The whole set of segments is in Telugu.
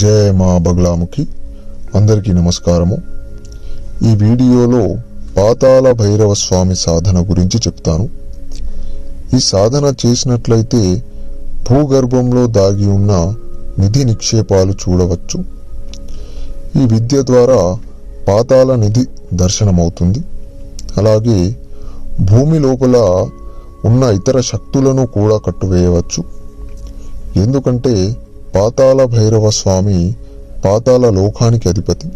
జయ మా బగ్లాముఖి. అందరికీ నమస్కారము. ఈ వీడియోలో పాతాళ భైరవ స్వామి సాధన గురించి చెప్తాను. ఈ సాధన చేసినట్లయితే భూగర్భంలో దాగి ఉన్న నిధి నిక్షేపాలు చూడవచ్చు. ఈ విద్య ద్వారా పాతాళ నిధి దర్శనమవుతుంది. అలాగే భూమి లోపల ఉన్న ఇతర శక్తులను కూడా కట్టువేయవచ్చు. ఎందుకంటే పాతాళ భైరవ స్వామి పాతాళ లోకానికి అధిపతి.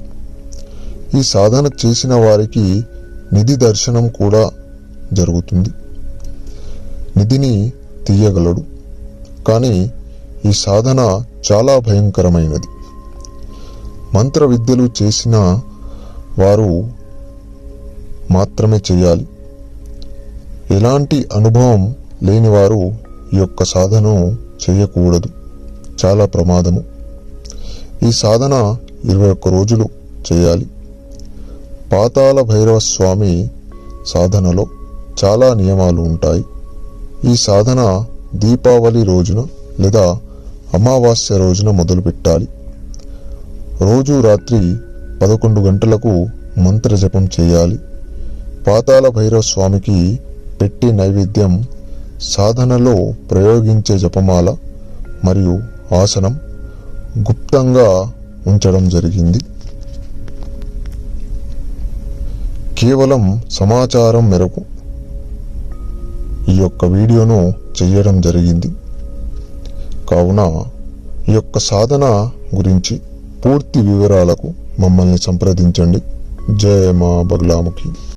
ఈ సాధన చేసిన వారికి నిధి దర్శనం కూడా జరుగుతుంది. నిధిని తీయగలడు. కానీ ఈ సాధన చాలా భయంకరమైనది. మంత్ర విద్యలు చేసిన వారు మాత్రమే చేయాలి. ఎలాంటి అనుభవం లేనివారు ఈ యొక్క సాధన చేయకూడదు. చాలా ప్రమాదము. ఈ సాధన ఇరవై ఒక్క రోజులు చేయాలి. పాతాళ భైరవ స్వామి సాధనలో చాలా నియమాలు ఉంటాయి. ఈ సాధన దీపావళి రోజున లేదా అమావాస్య రోజున మొదలు పెట్టాలి. రోజు రాత్రి పదకొండు గంటలకు మంత్ర జపం చేయాలి. పాతాళ భైరవ స్వామికి పెట్టి నైవేద్యం సాధనలో ప్రయోగించే జపమాల మరియు ఆసనం గుప్తంగా ఉంచడం జరిగింది. కేవలం సమాచారం మేరకు ఈ యొక్క వీడియోను చేయడం జరిగింది. కావున ఈ యొక్క సాధన గురించి పూర్తి వివరాలకు మమ్మల్ని సంప్రదించండి. జయ మా బగ్లాముఖి.